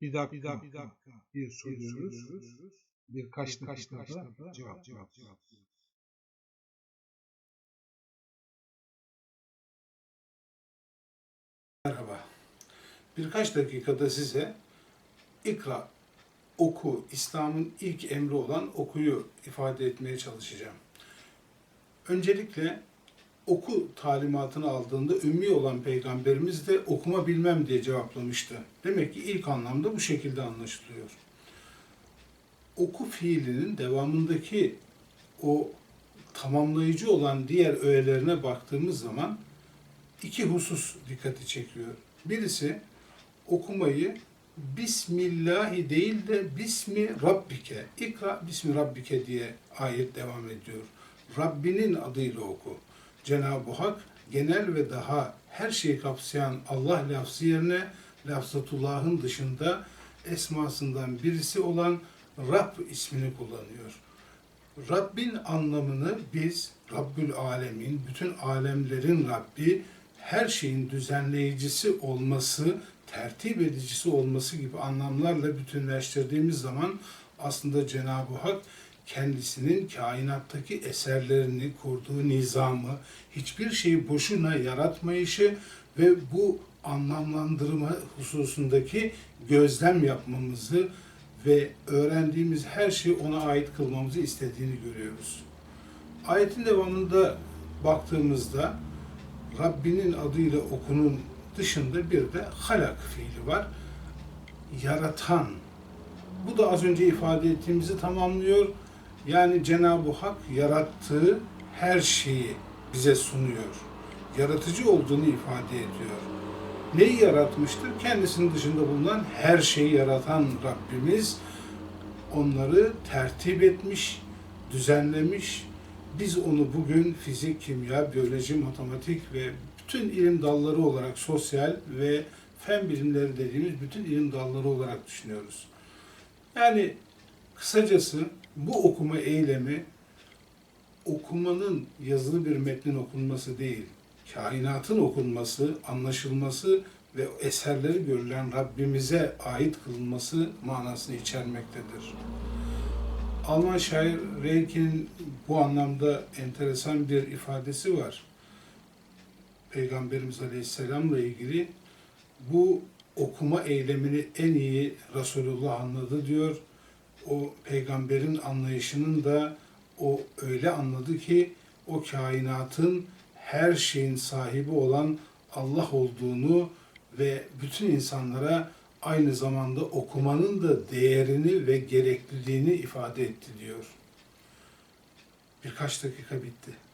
Bir dakika, bir dakika, bir dakika diye soruyoruz. Birkaç dakikada cevap cevap cevap. Merhaba. Birkaç dakikada size ikra, oku, İslam'ın ilk emri olan okuyu ifade etmeye çalışacağım. Öncelikle oku talimatını aldığında ümmi olan peygamberimiz de okuma bilmem diye cevaplamıştı. Demek ki ilk anlamda bu şekilde anlaşılıyor. Oku fiilinin devamındaki o tamamlayıcı olan diğer öğelerine baktığımız zaman iki husus dikkati çekiyor. Birisi okumayı Bismillahi değil de Bismi Rabbike, İkra Bismi Rabbike diye ayet devam ediyor. Rabbinin adıyla oku. Cenab-ı Hak genel ve daha her şeyi kapsayan Allah lafzı yerine lafzatullahın dışında esmasından birisi olan Rab ismini kullanıyor. Rabbin anlamını biz Rabbül Alemin, bütün alemlerin Rabbi, her şeyin düzenleyicisi olması, tertip edicisi olması gibi anlamlarla bütünleştirdiğimiz zaman aslında Cenab-ı Hak kendisinin kainattaki eserlerini, kurduğu nizamı, hiçbir şeyi boşuna yaratmayışı ve bu anlamlandırma hususundaki gözlem yapmamızı ve öğrendiğimiz her şeyi ona ait kılmamızı istediğini görüyoruz. Ayetin devamında baktığımızda Rabbinin adıyla okunun dışında bir de halak fiili var. Yaratan. Bu da az önce ifade ettiğimizi tamamlıyor. Yani Cenab-ı Hak yarattığı her şeyi bize sunuyor. Yaratıcı olduğunu ifade ediyor. Neyi yaratmıştır? Kendisinin dışında bulunan her şeyi yaratan Rabbimiz onları tertip etmiş, düzenlemiş. Biz onu bugün fizik, kimya, biyoloji, matematik ve bütün ilim dalları olarak sosyal ve fen bilimleri dediğimiz bütün ilim dalları olarak düşünüyoruz. Yani kısacası bu okuma eylemi okumanın yazılı bir metnin okunması değil, kainatın okunması, anlaşılması ve eserleri görülen Rabbimize ait kılınması manasını içermektedir. Alman şair Rilke'nin bu anlamda enteresan bir ifadesi var. Peygamberimiz Aleyhisselam'la ilgili bu okuma eylemini en iyi Resulullah anladı diyor. O peygamberin anlayışının da o öyle anladı ki o kainatın her şeyin sahibi olan Allah olduğunu ve bütün insanlara aynı zamanda okumanın da değerini ve gerekliliğini ifade etti diyor. Birkaç dakika bitti.